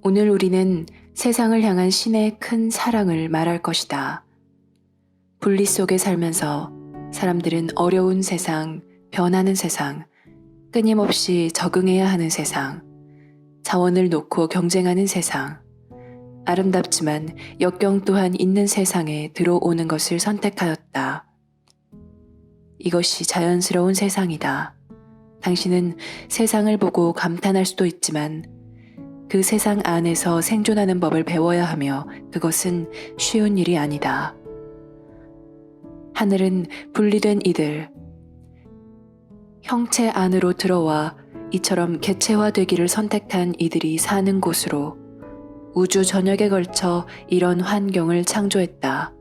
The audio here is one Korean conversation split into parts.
오늘 우리는 세상을 향한 신의 큰 사랑을 말할 것이다. 분리 속에 살면서 사람들은 어려운 세상, 변하는 세상, 끊임없이 적응해야 하는 세상, 자원을 놓고 경쟁하는 세상, 아름답지만 역경 또한 있는 세상에 들어오는 것을 선택하였다. 이것이 자연스러운 세상이다. 당신은 세상을 보고 감탄할 수도 있지만 그 세상 안에서 생존하는 법을 배워야 하며 그것은 쉬운 일이 아니다. 하늘은 분리된 이들, 형체 안으로 들어와 이처럼 개체화되기를 선택한 이들이 사는 곳으로 우주 전역에 걸쳐 이런 환경을 창조했다.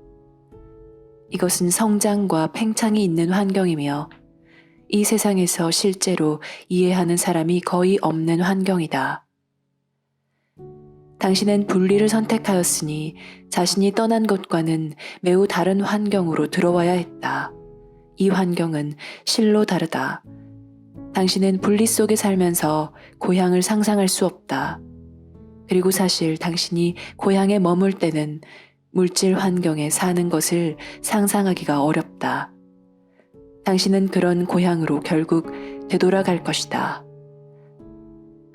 이것은 성장과 팽창이 있는 환경이며 이 세상에서 실제로 이해하는 사람이 거의 없는 환경이다. 당신은 분리를 선택하였으니 자신이 떠난 것과는 매우 다른 환경으로 들어와야 했다. 이 환경은 실로 다르다. 당신은 분리 속에 살면서 고향을 상상할 수 없다. 그리고 사실 당신이 고향에 머물 때는 물질 환경에 사는 것을 상상하기가 어렵다. 당신은 그런 고향으로 결국 되돌아갈 것이다.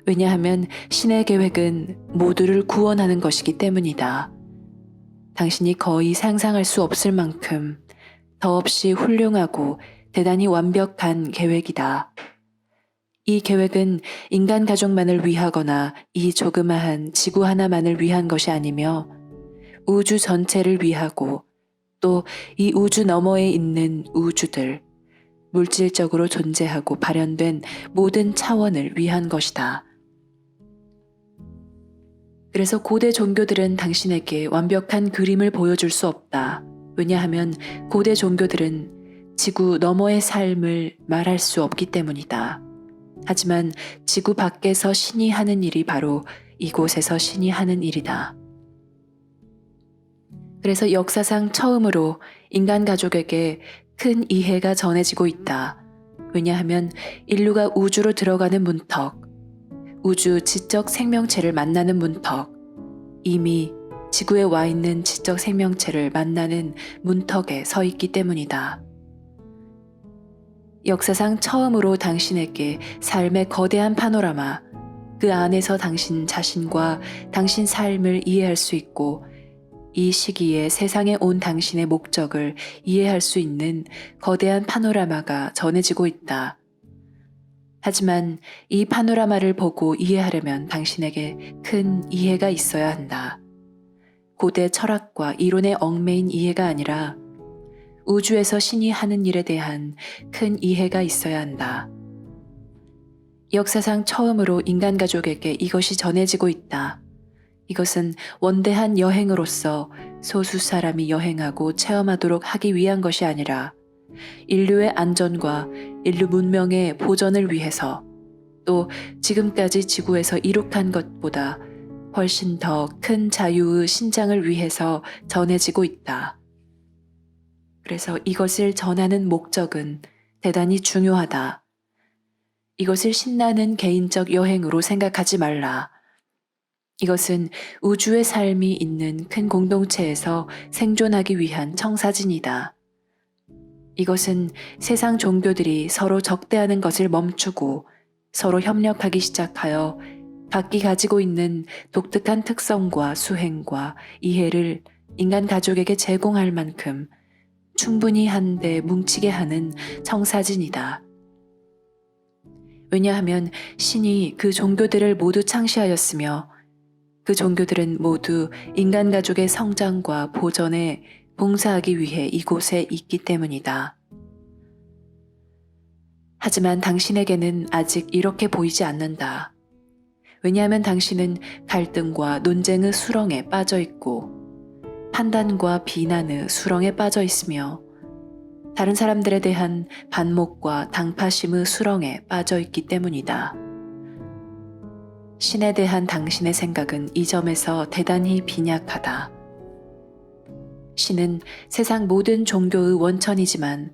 왜냐하면 신의 계획은 모두를 구원하는 것이기 때문이다. 당신이 거의 상상할 수 없을 만큼 더없이 훌륭하고 대단히 완벽한 계획이다. 이 계획은 인간 가족만을 위하거나 이 조그마한 지구 하나만을 위한 것이 아니며 우주 전체를 위하고 또 이 우주 너머에 있는 우주들, 물질적으로 존재하고 발현된 모든 차원을 위한 것이다. 그래서 고대 종교들은 당신에게 완벽한 그림을 보여줄 수 없다. 왜냐하면 고대 종교들은 지구 너머의 삶을 말할 수 없기 때문이다. 하지만 지구 밖에서 신이 하는 일이 바로 이곳에서 신이 하는 일이다. 그래서 역사상 처음으로 인간 가족에게 큰 이해가 전해지고 있다. 왜냐하면 인류가 우주로 들어가는 문턱, 우주 지적 생명체를 만나는 문턱, 이미 지구에 와 있는 지적 생명체를 만나는 문턱에 서 있기 때문이다. 역사상 처음으로 당신에게 삶의 거대한 파노라마, 그 안에서 당신 자신과 당신 삶을 이해할 수 있고 이 시기에 세상에 온 당신의 목적을 이해할 수 있는 거대한 파노라마가 전해지고 있다. 하지만 이 파노라마를 보고 이해하려면 당신에게 큰 이해가 있어야 한다. 고대 철학과 이론의 얽매인 이해가 아니라 우주에서 신이 하는 일에 대한 큰 이해가 있어야 한다. 역사상 처음으로 인간 가족에게 이것이 전해지고 있다. 이것은 원대한 여행으로서 소수 사람이 여행하고 체험하도록 하기 위한 것이 아니라 인류의 안전과 인류 문명의 보전을 위해서 또 지금까지 지구에서 이룩한 것보다 훨씬 더 큰 자유의 신장을 위해서 전해지고 있다. 그래서 이것을 전하는 목적은 대단히 중요하다. 이것을 신나는 개인적 여행으로 생각하지 말라. 이것은 우주의 삶이 있는 큰 공동체에서 생존하기 위한 청사진이다. 이것은 세상 종교들이 서로 적대하는 것을 멈추고 서로 협력하기 시작하여 각기 가지고 있는 독특한 특성과 수행과 이해를 인간 가족에게 제공할 만큼 충분히 한데 뭉치게 하는 청사진이다. 왜냐하면 신이 그 종교들을 모두 창시하였으며 그 종교들은 모두 인간 가족의 성장과 보전에 봉사하기 위해 이곳에 있기 때문이다. 하지만 당신에게는 아직 이렇게 보이지 않는다. 왜냐하면 당신은 갈등과 논쟁의 수렁에 빠져 있고 판단과 비난의 수렁에 빠져 있으며 다른 사람들에 대한 반목과 당파심의 수렁에 빠져 있기 때문이다. 신에 대한 당신의 생각은 이 점에서 대단히 빈약하다. 신은 세상 모든 종교의 원천이지만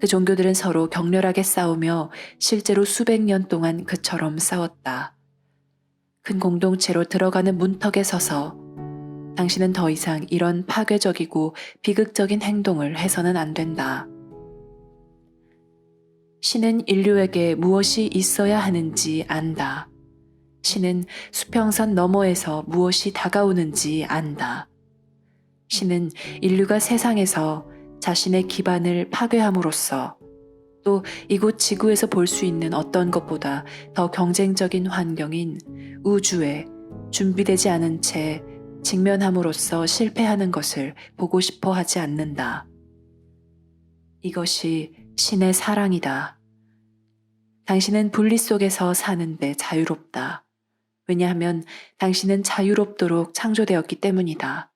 그 종교들은 서로 격렬하게 싸우며 실제로 수백 년 동안 그처럼 싸웠다. 큰 공동체로 들어가는 문턱에 서서 당신은 더 이상 이런 파괴적이고 비극적인 행동을 해서는 안 된다. 신은 인류에게 무엇이 있어야 하는지 안다. 신은 수평선 너머에서 무엇이 다가오는지 안다. 신은 인류가 세상에서 자신의 기반을 파괴함으로써 또 이곳 지구에서 볼 수 있는 어떤 것보다 더 경쟁적인 환경인 우주에 준비되지 않은 채 직면함으로써 실패하는 것을 보고 싶어 하지 않는다. 이것이 신의 사랑이다. 당신은 분리 속에서 사는데 자유롭다. 왜냐하면 당신은 자유롭도록 창조되었기 때문이다.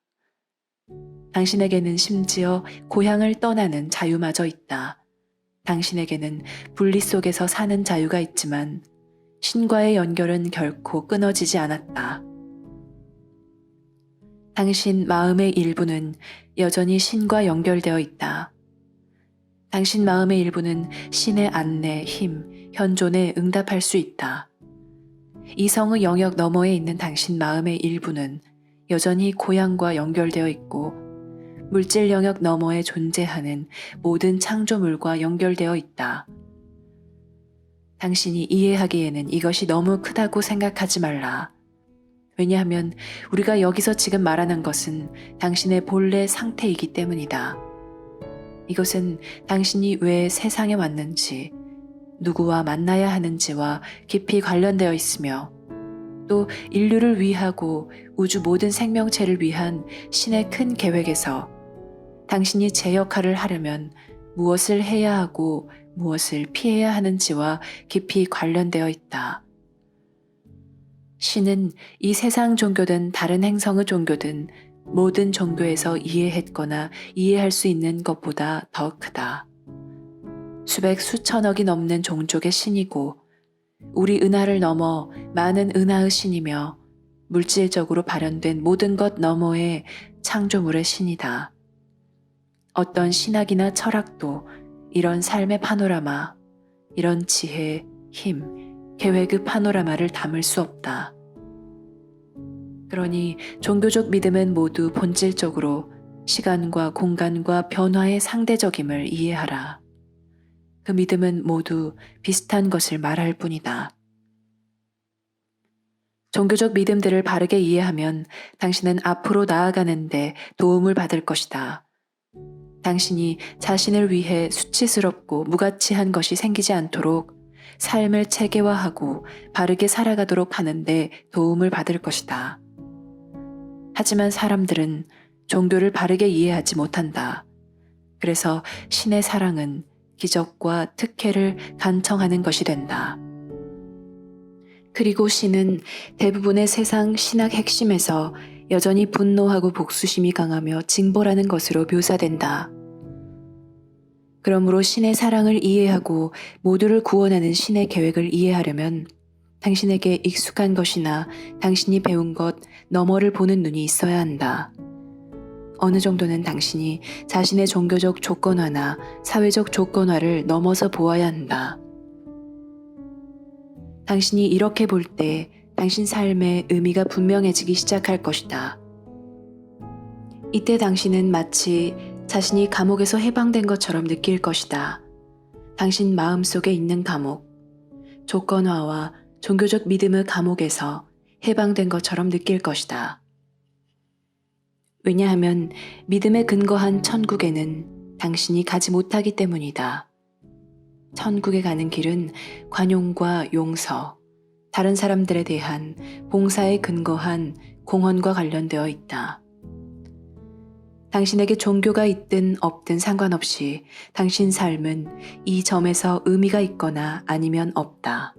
당신에게는 심지어 고향을 떠나는 자유마저 있다. 당신에게는 분리 속에서 사는 자유가 있지만 신과의 연결은 결코 끊어지지 않았다. 당신 마음의 일부는 여전히 신과 연결되어 있다. 당신 마음의 일부는 신의 안내, 힘, 현존에 응답할 수 있다. 이성의 영역 너머에 있는 당신 마음의 일부는 여전히 고향과 연결되어 있고 물질 영역 너머에 존재하는 모든 창조물과 연결되어 있다. 당신이 이해하기에는 이것이 너무 크다고 생각하지 말라. 왜냐하면 우리가 여기서 지금 말하는 것은 당신의 본래 상태이기 때문이다. 이것은 당신이 왜 세상에 왔는지, 누구와 만나야 하는지와 깊이 관련되어 있으며 또 인류를 위하고 우주 모든 생명체를 위한 신의 큰 계획에서 당신이 제 역할을 하려면 무엇을 해야 하고 무엇을 피해야 하는지와 깊이 관련되어 있다. 신은 이 세상 종교든 다른 행성의 종교든 모든 종교에서 이해했거나 이해할 수 있는 것보다 더 크다. 수백 수천억이 넘는 종족의 신이고 우리 은하를 넘어 많은 은하의 신이며 물질적으로 발현된 모든 것 너머의 창조물의 신이다. 어떤 신학이나 철학도 이런 삶의 파노라마, 이런 지혜, 힘, 계획의 파노라마를 담을 수 없다. 그러니 종교적 믿음은 모두 본질적으로 시간과 공간과 변화의 상대적임을 이해하라. 그 믿음은 모두 비슷한 것을 말할 뿐이다. 종교적 믿음들을 바르게 이해하면 당신은 앞으로 나아가는데 도움을 받을 것이다. 당신이 자신을 위해 수치스럽고 무가치한 것이 생기지 않도록 삶을 체계화하고 바르게 살아가도록 하는데 도움을 받을 것이다. 하지만 사람들은 종교를 바르게 이해하지 못한다. 그래서 신의 사랑은 기적과 특혜를 간청하는 것이 된다. 그리고 신은 대부분의 세상 신학 핵심에서 여전히 분노하고 복수심이 강하며 징벌하는 것으로 묘사된다. 그러므로 신의 사랑을 이해하고 모두를 구원하는 신의 계획을 이해하려면 당신에게 익숙한 것이나 당신이 배운 것 너머를 보는 눈이 있어야 한다. 어느 정도는 당신이 자신의 종교적 조건화나 사회적 조건화를 넘어서 보아야 한다. 당신이 이렇게 볼 때 당신 삶의 의미가 분명해지기 시작할 것이다. 이때 당신은 마치 자신이 감옥에서 해방된 것처럼 느낄 것이다. 당신 마음 속에 있는 감옥, 조건화와 종교적 믿음의 감옥에서 해방된 것처럼 느낄 것이다. 왜냐하면 믿음에 근거한 천국에는 당신이 가지 못하기 때문이다. 천국에 가는 길은 관용과 용서, 다른 사람들에 대한 봉사에 근거한 공헌과 관련되어 있다. 당신에게 종교가 있든 없든 상관없이 당신 삶은 이 점에서 의미가 있거나 아니면 없다.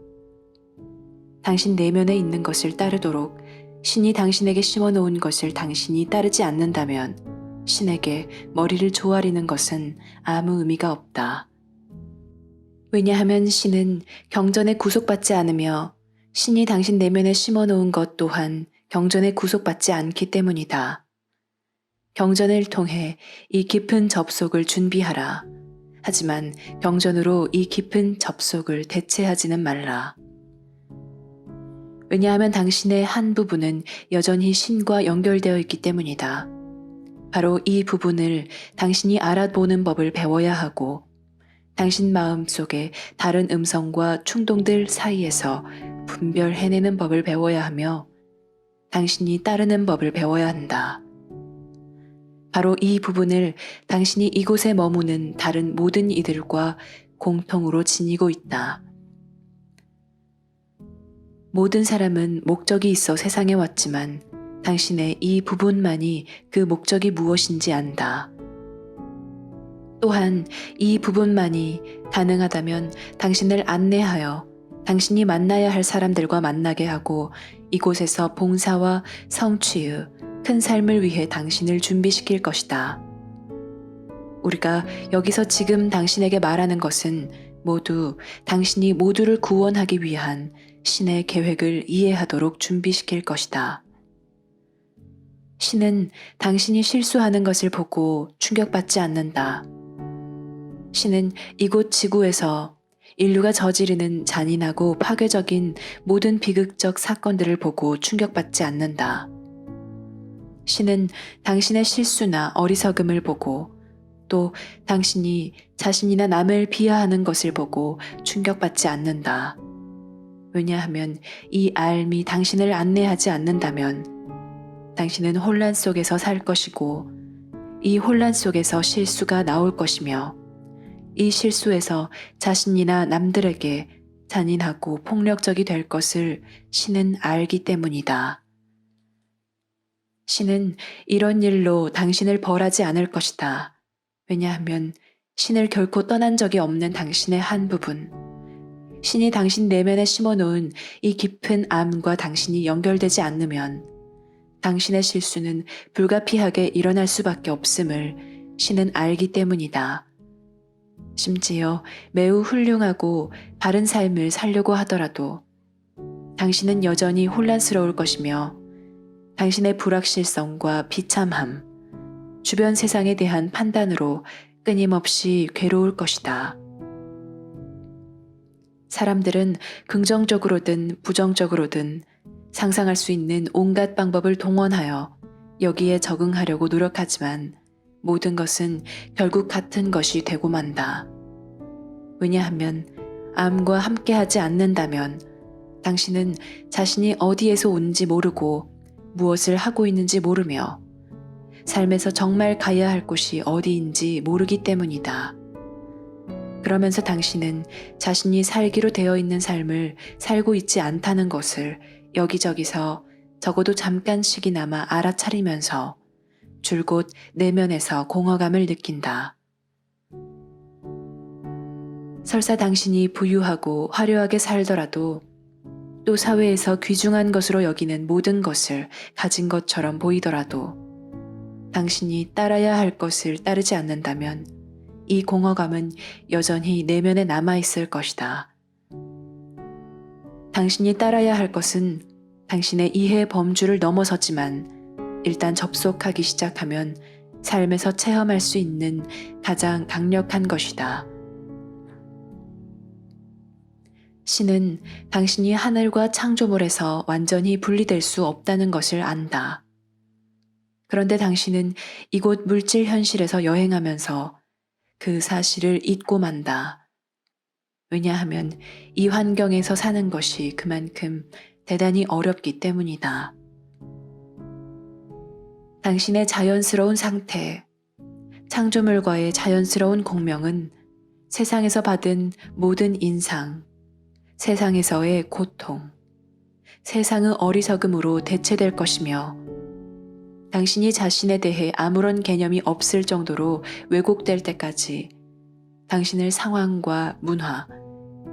당신 내면에 있는 것을 따르도록 신이 당신에게 심어 놓은 것을 당신이 따르지 않는다면 신에게 머리를 조아리는 것은 아무 의미가 없다. 왜냐하면 신은 경전에 구속받지 않으며 신이 당신 내면에 심어 놓은 것 또한 경전에 구속받지 않기 때문이다. 경전을 통해 이 깊은 접속을 준비하라. 하지만 경전으로 이 깊은 접속을 대체하지는 말라. 왜냐하면 당신의 한 부분은 여전히 신과 연결되어 있기 때문이다. 바로 이 부분을 당신이 알아보는 법을 배워야 하고 당신 마음 속에 다른 음성과 충동들 사이에서 분별해내는 법을 배워야 하며 당신이 따르는 법을 배워야 한다. 바로 이 부분을 당신이 이곳에 머무는 다른 모든 이들과 공통으로 지니고 있다. 모든 사람은 목적이 있어 세상에 왔지만 당신의 이 부분만이 그 목적이 무엇인지 안다. 또한 이 부분만이 가능하다면 당신을 안내하여 당신이 만나야 할 사람들과 만나게 하고 이곳에서 봉사와 성취의 큰 삶을 위해 당신을 준비시킬 것이다. 우리가 여기서 지금 당신에게 말하는 것은 모두 당신이 모두를 구원하기 위한 신의 계획을 이해하도록 준비시킬 것이다. 신은 당신이 실수하는 것을 보고 충격받지 않는다. 신은 이곳 지구에서 인류가 저지르는 잔인하고 파괴적인 모든 비극적 사건들을 보고 충격받지 않는다. 신은 당신의 실수나 어리석음을 보고 또 당신이 자신이나 남을 비하하는 것을 보고 충격받지 않는다. 왜냐하면 이 알미 당신을 안내하지 않는다면 당신은 혼란 속에서 살 것이고 이 혼란 속에서 실수가 나올 것이며 이 실수에서 자신이나 남들에게 잔인하고 폭력적이 될 것을 신은 알기 때문이다. 신은 이런 일로 당신을 벌하지 않을 것이다. 왜냐하면 신을 결코 떠난 적이 없는 당신의 한 부분, 신이 당신 내면에 심어 놓은 이 깊은 암과 당신이 연결되지 않으면 당신의 실수는 불가피하게 일어날 수밖에 없음을 신은 알기 때문이다. 심지어 매우 훌륭하고 바른 삶을 살려고 하더라도 당신은 여전히 혼란스러울 것이며 당신의 불확실성과 비참함, 주변 세상에 대한 판단으로 끊임없이 괴로울 것이다. 사람들은 긍정적으로든 부정적으로든 상상할 수 있는 온갖 방법을 동원하여 여기에 적응하려고 노력하지만 모든 것은 결국 같은 것이 되고 만다. 왜냐하면 암과 함께하지 않는다면 당신은 자신이 어디에서 온지 모르고 무엇을 하고 있는지 모르며 삶에서 정말 가야 할 곳이 어디인지 모르기 때문이다. 그러면서 당신은 자신이 살기로 되어 있는 삶을 살고 있지 않다는 것을 여기저기서 적어도 잠깐씩이나마 알아차리면서 줄곧 내면에서 공허감을 느낀다. 설사 당신이 부유하고 화려하게 살더라도 또 사회에서 귀중한 것으로 여기는 모든 것을 가진 것처럼 보이더라도 당신이 따라야 할 것을 따르지 않는다면 이 공허감은 여전히 내면에 남아있을 것이다. 당신이 따라야 할 것은 당신의 이해 범주를 넘어섰지만 일단 접속하기 시작하면 삶에서 체험할 수 있는 가장 강력한 것이다. 신은 당신이 하늘과 창조물에서 완전히 분리될 수 없다는 것을 안다. 그런데 당신은 이곳 물질 현실에서 여행하면서 그 사실을 잊고 만다. 왜냐하면 이 환경에서 사는 것이 그만큼 대단히 어렵기 때문이다. 당신의 자연스러운 상태, 창조물과의 자연스러운 공명은 세상에서 받은 모든 인상, 세상에서의 고통, 세상의 어리석음으로 대체될 것이며 당신이 자신에 대해 아무런 개념이 없을 정도로 왜곡될 때까지 당신을 상황과 문화,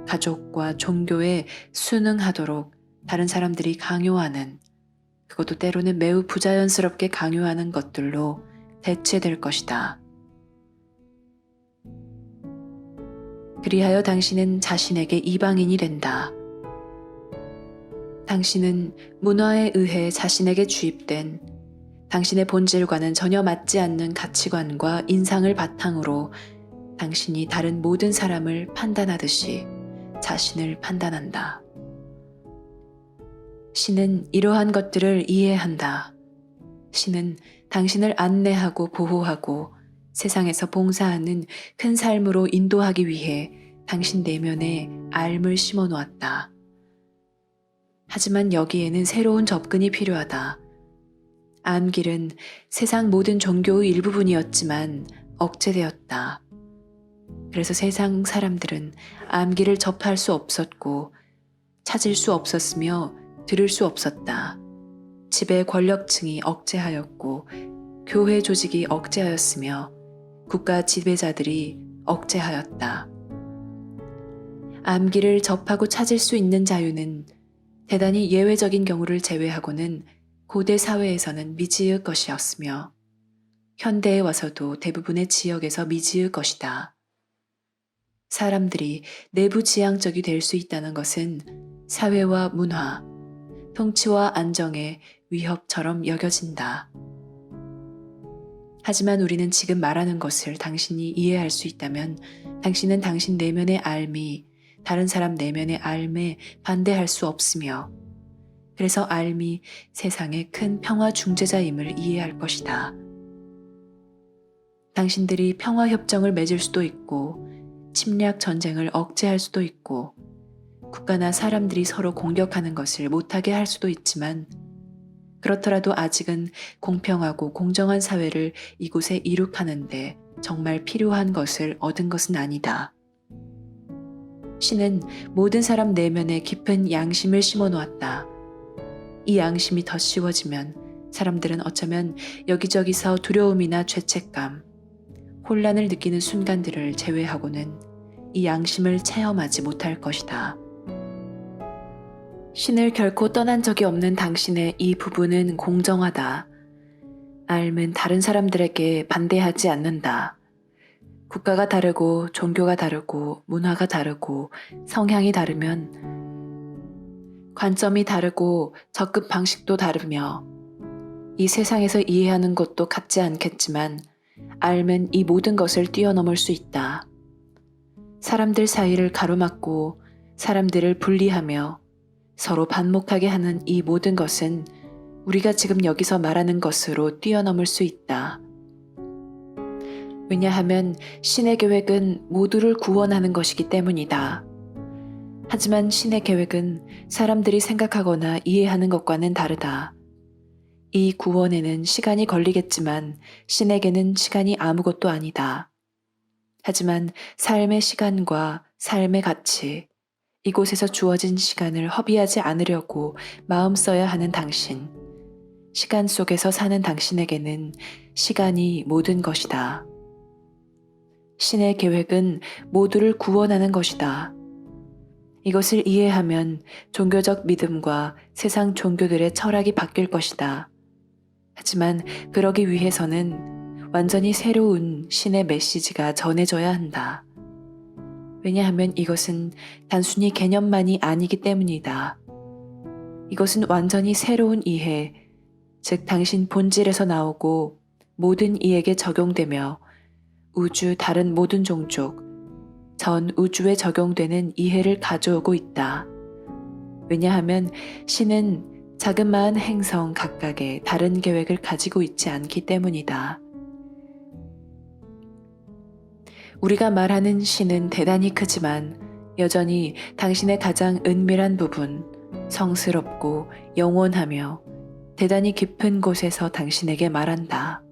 가족과 종교에 순응하도록 다른 사람들이 강요하는 그것도 때로는 매우 부자연스럽게 강요하는 것들로 대체될 것이다. 그리하여 당신은 자신에게 이방인이 된다. 당신은 문화에 의해 자신에게 주입된 당신의 본질과는 전혀 맞지 않는 가치관과 인상을 바탕으로 당신이 다른 모든 사람을 판단하듯이 자신을 판단한다. 신은 이러한 것들을 이해한다. 신은 당신을 안내하고 보호하고 세상에서 봉사하는 큰 삶으로 인도하기 위해 당신 내면에 알을 심어 놓았다. 하지만 여기에는 새로운 접근이 필요하다. 암길은 세상 모든 종교의 일부분이었지만 억제되었다. 그래서 세상 사람들은 암길을 접할 수 없었고 찾을 수 없었으며 들을 수 없었다. 지배 권력층이 억제하였고 교회 조직이 억제하였으며 국가 지배자들이 억제하였다. 암기를 접하고 찾을 수 있는 자유는 대단히 예외적인 경우를 제외하고는 고대 사회에서는 미지의 것이었으며 현대에 와서도 대부분의 지역에서 미지의 것이다. 사람들이 내부 지향적이 될 수 있다는 것은 사회와 문화, 통치와 안정의 위협처럼 여겨진다. 하지만 우리는 지금 말하는 것을 당신이 이해할 수 있다면 당신은 당신 내면의 알미, 다른 사람 내면의 알매 반대할 수 없으며 그래서 알미 세상의 큰 평화 중재자임을 이해할 것이다. 당신들이 평화 협정을 맺을 수도 있고 침략 전쟁을 억제할 수도 있고 국가나 사람들이 서로 공격하는 것을 못하게 할 수도 있지만 그렇더라도 아직은 공평하고 공정한 사회를 이곳에 이룩하는데 정말 필요한 것을 얻은 것은 아니다. 신은 모든 사람 내면에 깊은 양심을 심어 놓았다. 이 양심이 더 씌워지면 사람들은 어쩌면 여기저기서 두려움이나 죄책감, 혼란을 느끼는 순간들을 제외하고는 이 양심을 체험하지 못할 것이다. 신을 결코 떠난 적이 없는 당신의 이 부분은 공정하다. 알은 다른 사람들에게 반대하지 않는다. 국가가 다르고 종교가 다르고 문화가 다르고 성향이 다르면 관점이 다르고 접근 방식도 다르며 이 세상에서 이해하는 것도 같지 않겠지만 알면 이 모든 것을 뛰어넘을 수 있다. 사람들 사이를 가로막고 사람들을 분리하며 서로 반목하게 하는 이 모든 것은 우리가 지금 여기서 말하는 것으로 뛰어넘을 수 있다. 왜냐하면 신의 계획은 모두를 구원하는 것이기 때문이다. 하지만 신의 계획은 사람들이 생각하거나 이해하는 것과는 다르다. 이 구원에는 시간이 걸리겠지만 신에게는 시간이 아무것도 아니다. 하지만 삶의 시간과 삶의 가치, 이곳에서 주어진 시간을 허비하지 않으려고 마음 써야 하는 당신. 시간 속에서 사는 당신에게는 시간이 모든 것이다. 신의 계획은 모두를 구원하는 것이다. 이것을 이해하면 종교적 믿음과 세상 종교들의 철학이 바뀔 것이다. 하지만 그러기 위해서는 완전히 새로운 신의 메시지가 전해져야 한다. 왜냐하면 이것은 단순히 개념만이 아니기 때문이다. 이것은 완전히 새로운 이해, 즉 당신 본질에서 나오고 모든 이에게 적용되며 우주 다른 모든 종족, 전 우주에 적용되는 이해를 가져오고 있다. 왜냐하면 신은 자그마한 행성 각각의 다른 계획을 가지고 있지 않기 때문이다. 우리가 말하는 신은 대단히 크지만 여전히 당신의 가장 은밀한 부분, 성스럽고 영원하며 대단히 깊은 곳에서 당신에게 말한다.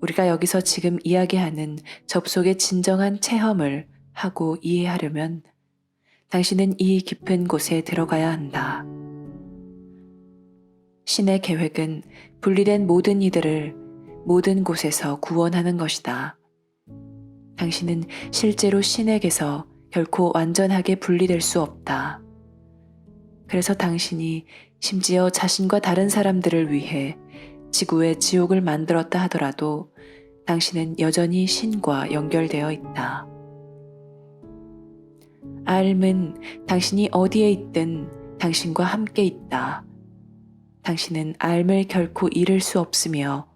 우리가 여기서 지금 이야기하는 접속의 진정한 체험을 하고 이해하려면 당신은 이 깊은 곳에 들어가야 한다. 신의 계획은 분리된 모든 이들을 모든 곳에서 구원하는 것이다. 당신은 실제로 신에게서 결코 완전하게 분리될 수 없다. 그래서 당신이 심지어 자신과 다른 사람들을 위해 지구에 지옥을 만들었다 하더라도 당신은 여전히 신과 연결되어 있다. 알은 당신이 어디에 있든 당신과 함께 있다. 당신은 알을 결코 잃을 수 없으며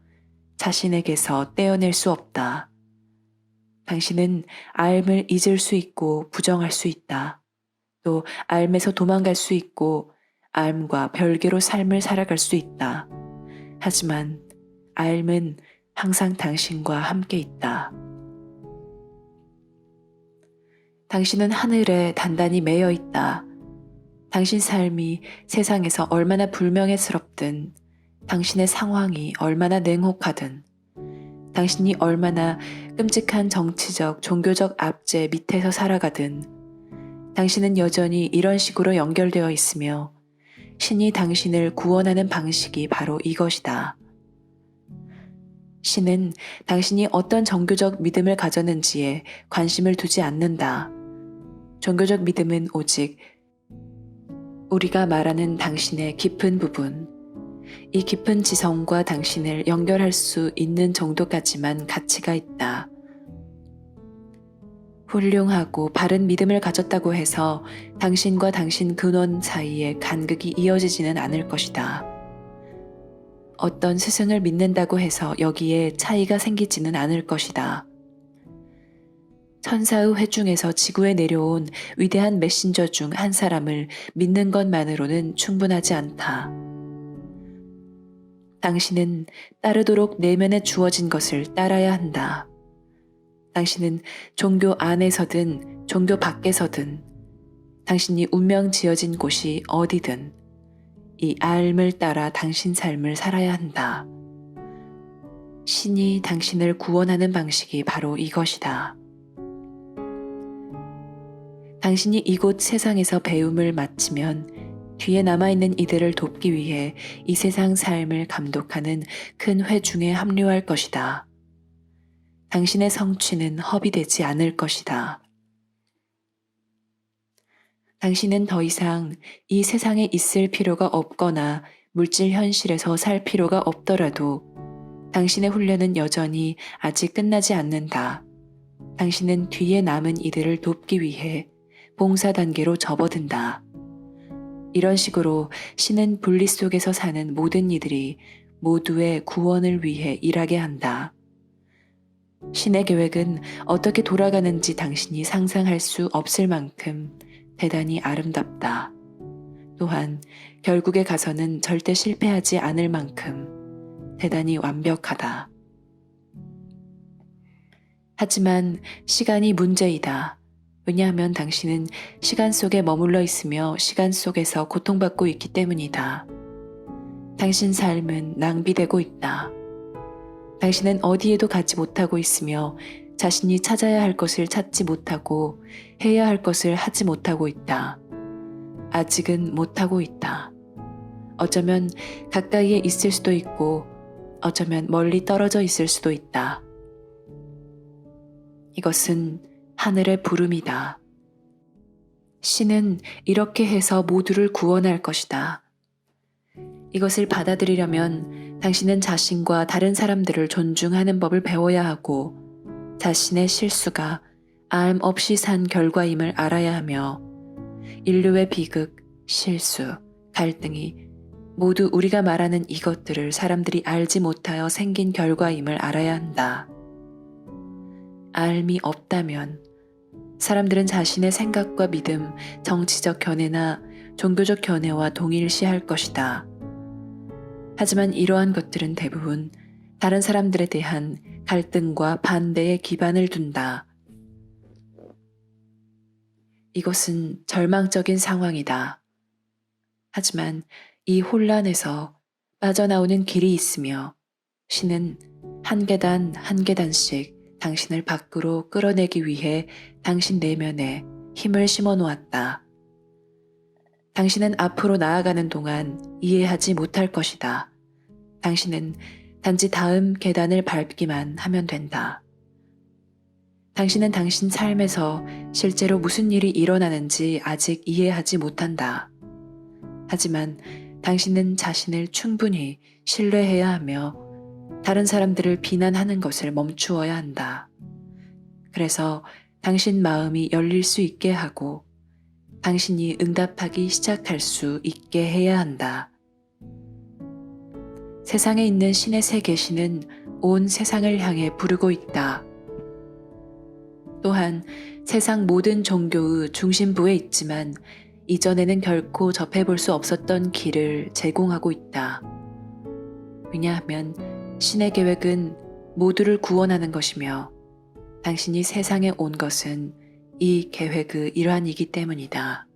자신에게서 떼어낼 수 없다. 당신은 알을 잊을 수 있고 부정할 수 있다. 또 알에서 도망갈 수 있고 알과 별개로 삶을 살아갈 수 있다. 하지만 알은 항상 당신과 함께 있다. 당신은 하늘에 단단히 매여 있다. 당신 삶이 세상에서 얼마나 불명예스럽든, 당신의 상황이 얼마나 냉혹하든, 당신이 얼마나 끔찍한 정치적, 종교적 압제 밑에서 살아가든, 당신은 여전히 이런 식으로 연결되어 있으며, 신이 당신을 구원하는 방식이 바로 이것이다. 신은 당신이 어떤 종교적 믿음을 가졌는지에 관심을 두지 않는다. 종교적 믿음은 오직 우리가 말하는 당신의 깊은 부분, 이 깊은 지성과 당신을 연결할 수 있는 정도까지만 가치가 있다. 훌륭하고 바른 믿음을 가졌다고 해서 당신과 당신 근원 사이에 간극이 이어지지는 않을 것이다. 어떤 스승을 믿는다고 해서 여기에 차이가 생기지는 않을 것이다. 천사의 회중에서 지구에 내려온 위대한 메신저 중 한 사람을 믿는 것만으로는 충분하지 않다. 당신은 따르도록 내면에 주어진 것을 따라야 한다. 당신은 종교 안에서든 종교 밖에서든 당신이 운명 지어진 곳이 어디든 이 알을 따라 당신 삶을 살아야 한다. 신이 당신을 구원하는 방식이 바로 이것이다. 당신이 이곳 세상에서 배움을 마치면 뒤에 남아있는 이들을 돕기 위해 이 세상 삶을 감독하는 큰 회중에 합류할 것이다. 당신의 성취는 허비되지 않을 것이다. 당신은 더 이상 이 세상에 있을 필요가 없거나 물질 현실에서 살 필요가 없더라도 당신의 훈련은 여전히 아직 끝나지 않는다. 당신은 뒤에 남은 이들을 돕기 위해 봉사 단계로 접어든다. 이런 식으로 신은 분리 속에서 사는 모든 이들이 모두의 구원을 위해 일하게 한다. 신의 계획은 어떻게 돌아가는지 당신이 상상할 수 없을 만큼 대단히 아름답다. 또한 결국에 가서는 절대 실패하지 않을 만큼 대단히 완벽하다. 하지만 시간이 문제이다. 왜냐하면 당신은 시간 속에 머물러 있으며 시간 속에서 고통받고 있기 때문이다. 당신 삶은 낭비되고 있다. 당신은 어디에도 가지 못하고 있으며 자신이 찾아야 할 것을 찾지 못하고 해야 할 것을 하지 못하고 있다. 아직은 못하고 있다. 어쩌면 가까이에 있을 수도 있고 어쩌면 멀리 떨어져 있을 수도 있다. 이것은 하늘의 부름이다. 신은 이렇게 해서 모두를 구원할 것이다. 이것을 받아들이려면 당신은 자신과 다른 사람들을 존중하는 법을 배워야 하고 자신의 실수가 알 없이 산 결과임을 알아야 하며 인류의 비극, 실수, 갈등이 모두 우리가 말하는 이것들을 사람들이 알지 못하여 생긴 결과임을 알아야 한다. 알미 없다면 사람들은 자신의 생각과 믿음, 정치적 견해나 종교적 견해와 동일시할 것이다. 하지만 이러한 것들은 대부분 다른 사람들에 대한 갈등과 반대의 기반을 둔다. 이것은 절망적인 상황이다. 하지만 이 혼란에서 빠져나오는 길이 있으며 신은 한 계단 한 계단씩 당신을 밖으로 끌어내기 위해 당신 내면에 힘을 심어 놓았다. 당신은 앞으로 나아가는 동안 이해하지 못할 것이다. 당신은 단지 다음 계단을 밟기만 하면 된다. 당신은 당신 삶에서 실제로 무슨 일이 일어나는지 아직 이해하지 못한다. 하지만 당신은 자신을 충분히 신뢰해야 하며 다른 사람들을 비난하는 것을 멈추어야 한다. 그래서 당신 마음이 열릴 수 있게 하고 당신이 응답하기 시작할 수 있게 해야 한다. 세상에 있는 신의 세 계시는 온 세상을 향해 부르고 있다. 또한 세상 모든 종교의 중심부에 있지만 이전에는 결코 접해볼 수 없었던 길을 제공하고 있다. 왜냐하면 신의 계획은 모두를 구원하는 것이며 당신이 세상에 온 것은 이 계획의 일환이기 때문이다.